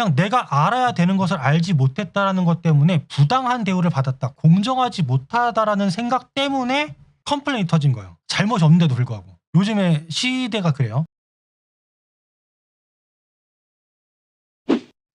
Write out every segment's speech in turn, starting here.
그냥 내가 알아야 되는 것을 알지 못했다라는 것 때문에 부당한 대우를 받았다. 공정하지 못하다라는 생각 때문에 컴플레인이 터진 거예요. 잘못이 없는데도 불구하고. 요즘에 시대가 그래요.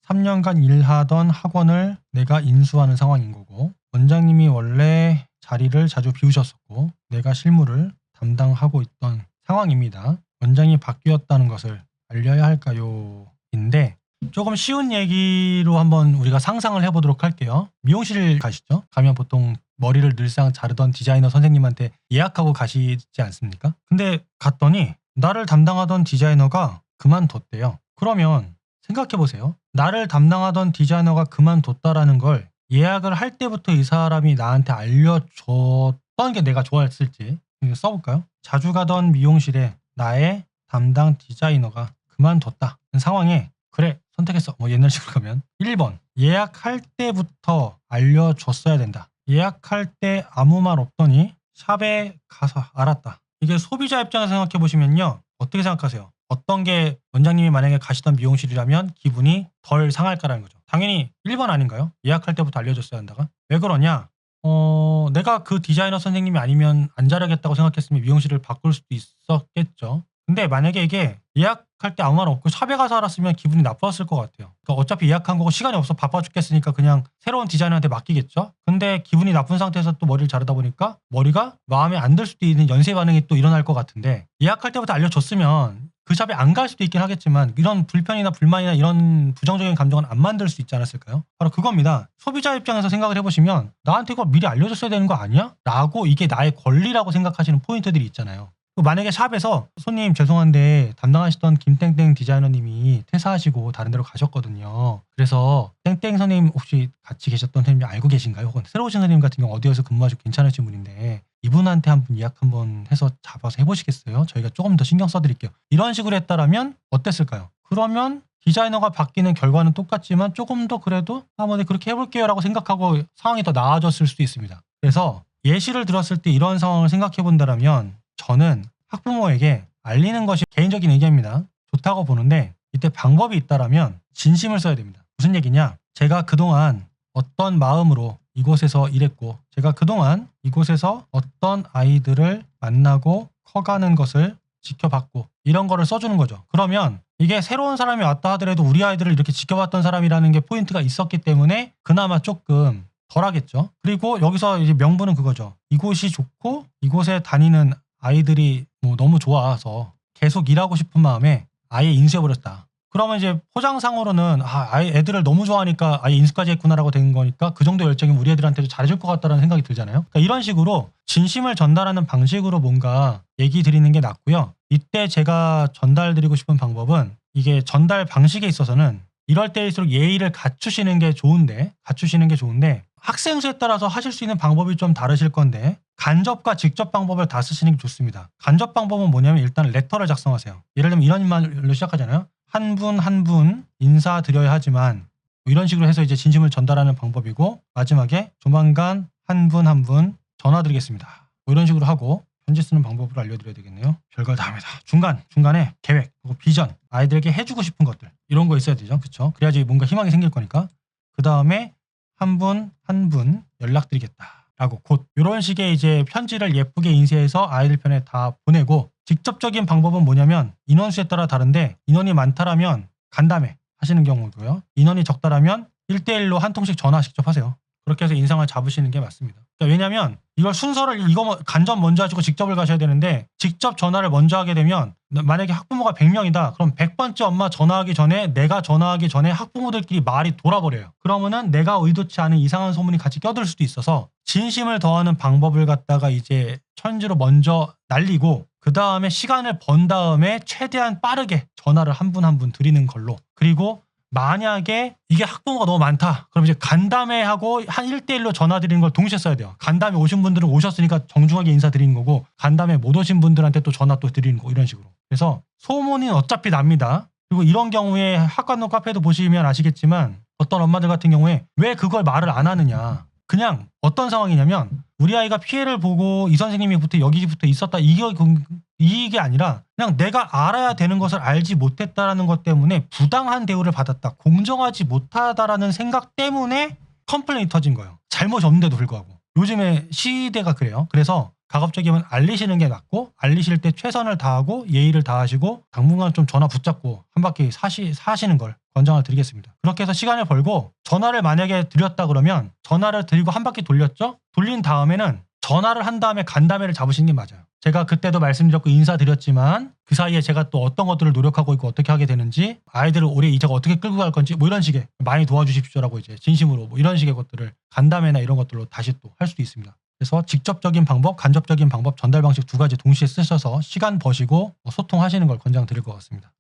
3년간 일하던 학원을 내가 인수하는 상황인 거고 원장님이 원래 자리를 자주 비우셨었고 내가 실무를 담당하고 있던 상황입니다. 원장이 바뀌었다는 것을 알려야 할까요? 인데 조금 쉬운 얘기로 한번 우리가 상상을 해보도록 할게요. 미용실 가시죠? 가면 보통 머리를 늘상 자르던 디자이너 선생님한테 예약하고 가시지 않습니까? 근데 갔더니 나를 담당하던 디자이너가 그만뒀대요. 그러면 생각해보세요. 나를 담당하던 디자이너가 그만뒀다라는 걸 예약을 할 때부터 이 사람이 나한테 알려줬던 게 내가 좋아했을지 써볼까요? 자주 가던 미용실에 나의 담당 디자이너가 그만뒀다. 상황에 그래 선택했어. 뭐 옛날식으로 가면 1번 예약할 때부터 알려줬어야 된다. 예약할 때 아무 말 없더니 샵에 가서 알았다. 이게 소비자 입장에서 생각해 보시면요. 어떻게 생각하세요? 어떤 게 원장님이 만약에 가시던 미용실이라면 기분이 덜 상할까라는 거죠. 당연히 1번 아닌가요? 예약할 때부터 알려줬어야 한다가. 왜 그러냐? 어, 내가 그 디자이너 선생님이 아니면 안 자르겠다고 생각했으면 미용실을 바꿀 수도 있었겠죠. 근데 만약에 이게 예약할 때 아무 말 없고 샵에 가서 알았으면 기분이 나빴을 것 같아요. 그러니까 어차피 예약한 거고 시간이 없어 바빠 죽겠으니까 그냥 새로운 디자이너한테 맡기겠죠. 근데 기분이 나쁜 상태에서 또 머리를 자르다 보니까 머리가 마음에 안 들 수도 있는 연쇄 반응이 또 일어날 것 같은데 예약할 때부터 알려줬으면 그 샵에 안 갈 수도 있긴 하겠지만 이런 불편이나 불만이나 이런 부정적인 감정은 안 만들 수 있지 않았을까요? 바로 그겁니다. 소비자 입장에서 생각을 해보시면 나한테 이거 미리 알려줬어야 되는 거 아니야? 라고 이게 나의 권리라고 생각하시는 포인트들이 있잖아요. 그 만약에 샵에서 손님 죄송한데 담당하시던 김땡땡 디자이너님이 퇴사하시고 다른 데로 가셨거든요. 그래서 땡땡 선생님 혹시 같이 계셨던 선생님 알고 계신가요? 혹은 새로 오신 선생님 같은 경우 어디에서 근무하시고 괜찮으신 분인데 이분한테 한번 예약 한번 해서 잡아서 해보시겠어요? 저희가 조금 더 신경 써드릴게요. 이런 식으로 했다라면 어땠을까요? 그러면 디자이너가 바뀌는 결과는 똑같지만 조금 더 그래도 한번 그렇게 해볼게요라고 생각하고 상황이 더 나아졌을 수도 있습니다. 그래서 예시를 들었을 때 이런 상황을 생각해 본다라면 저는 학부모에게 알리는 것이 개인적인 의견입니다. 좋다고 보는데 이때 방법이 있다라면 진심을 써야 됩니다. 무슨 얘기냐? 제가 그동안 어떤 마음으로 이곳에서 일했고 제가 그동안 이곳에서 어떤 아이들을 만나고 커가는 것을 지켜봤고 이런 거를 써주는 거죠. 그러면 이게 새로운 사람이 왔다 하더라도 우리 아이들을 이렇게 지켜봤던 사람이라는 게 포인트가 있었기 때문에 그나마 조금 덜 하겠죠. 그리고 여기서 이제 명분은 그거죠. 이곳이 좋고 이곳에 다니는 아이들이 뭐 너무 좋아서 계속 일하고 싶은 마음에 아예 인수해버렸다. 그러면 이제 포장상으로는 아, 아예 애들을 너무 좋아하니까 아예 인수까지 했구나라고 된 거니까 그 정도 열정이 우리 애들한테도 잘해줄 것 같다는 생각이 들잖아요. 그러니까 이런 식으로 진심을 전달하는 방식으로 뭔가 얘기 드리는 게 낫고요. 이때 제가 전달드리고 싶은 방법은 이게 전달 방식에 있어서는 이럴 때일수록 예의를 갖추시는 게 좋은데 갖추시는 게 좋은데 학생 수에 따라서 하실 수 있는 방법이 좀 다르실 건데 간접과 직접 방법을 다 쓰시는 게 좋습니다. 간접 방법은 뭐냐면 일단 레터를 작성하세요. 예를 들면 이런 말로 시작하잖아요. 한 분 한 분 인사드려야 하지만 뭐 이런 식으로 해서 이제 진심을 전달하는 방법이고 마지막에 조만간 한 분 한 분 전화드리겠습니다. 뭐 이런 식으로 하고 편지 쓰는 방법을 알려드려야 되겠네요. 별걸 다 합니다. 중간 중간에 계획 그리고 비전 아이들에게 해주고 싶은 것들 이런 거 있어야 되죠. 그렇죠? 그래야지 뭔가 희망이 생길 거니까 그 다음에 한 분 한 분 연락드리겠다. 라고 곧 이런 식의 이제 편지를 예쁘게 인쇄해서 아이들 편에 다 보내고 직접적인 방법은 뭐냐면 인원수에 따라 다른데 인원이 많다라면 간담회 하시는 경우고요. 인원이 적다라면 1대1로 한 통씩 전화 직접 하세요. 그렇게 해서 인상을 잡으시는 게 맞습니다. 그러니까 왜냐면 이걸 순서를 이거 뭐- 간접 먼저 하시고 직접을 가셔야 되는데 직접 전화를 먼저 하게 되면 만약에 학부모가 100명이다. 그럼 100번째 엄마 전화하기 전에 내가 전화하기 전에 학부모들끼리 말이 돌아버려요. 그러면은 내가 의도치 않은 이상한 소문이 같이 껴들 수도 있어서 진심을 더하는 방법을 갖다가 이제 천지로 먼저 날리고 그 다음에 시간을 번 다음에 최대한 빠르게 전화를 한 분 한 분 드리는 걸로 그리고 만약에 이게 학부모가 너무 많다. 그럼 이제 간담회 하고 한 1대1로 전화 드리는 걸 동시에 써야 돼요. 간담회 오신 분들은 오셨으니까 정중하게 인사드리는 거고 간담회 못 오신 분들한테 또 전화 또 드리는 거 이런 식으로. 그래서 소문이 어차피 납니다. 그리고 이런 경우에 학관노 카페도 보시면 아시겠지만 어떤 엄마들 같은 경우에 왜 그걸 말을 안 하느냐. 그냥 어떤 상황이냐면 우리 아이가 피해를 보고 이 선생님이부터 여기부터 있었다. 이게 그- 이게 아니라 그냥 내가 알아야 되는 것을 알지 못했다라는 것 때문에 부당한 대우를 받았다. 공정하지 못하다라는 생각 때문에 컴플레인이 터진 거예요. 잘못이 없는데도 불구하고. 요즘에 시대가 그래요. 그래서 가급적이면 알리시는 게 낫고 알리실 때 최선을 다하고 예의를 다하시고 당분간 좀 전화 붙잡고 한 바퀴 사시, 사시는 걸 권장을 드리겠습니다. 그렇게 해서 시간을 벌고 전화를 만약에 드렸다 그러면 전화를 드리고 한 바퀴 돌렸죠? 돌린 다음에는 전화를 한 다음에 간담회를 잡으시는 게 맞아요. 제가 그때도 말씀드렸고 인사드렸지만 그 사이에 제가 또 어떤 것들을 노력하고 있고 어떻게 하게 되는지 아이들을 올해 이차가 어떻게 끌고 갈 건지 뭐 이런 식의 많이 도와주십시오라고 이제 진심으로 뭐 이런 식의 것들을 간담회나 이런 것들로 다시 또 할 수도 있습니다. 그래서 직접적인 방법, 간접적인 방법, 전달 방식 두 가지 동시에 쓰셔서 시간 버시고 뭐 소통하시는 걸 권장드릴 것 같습니다.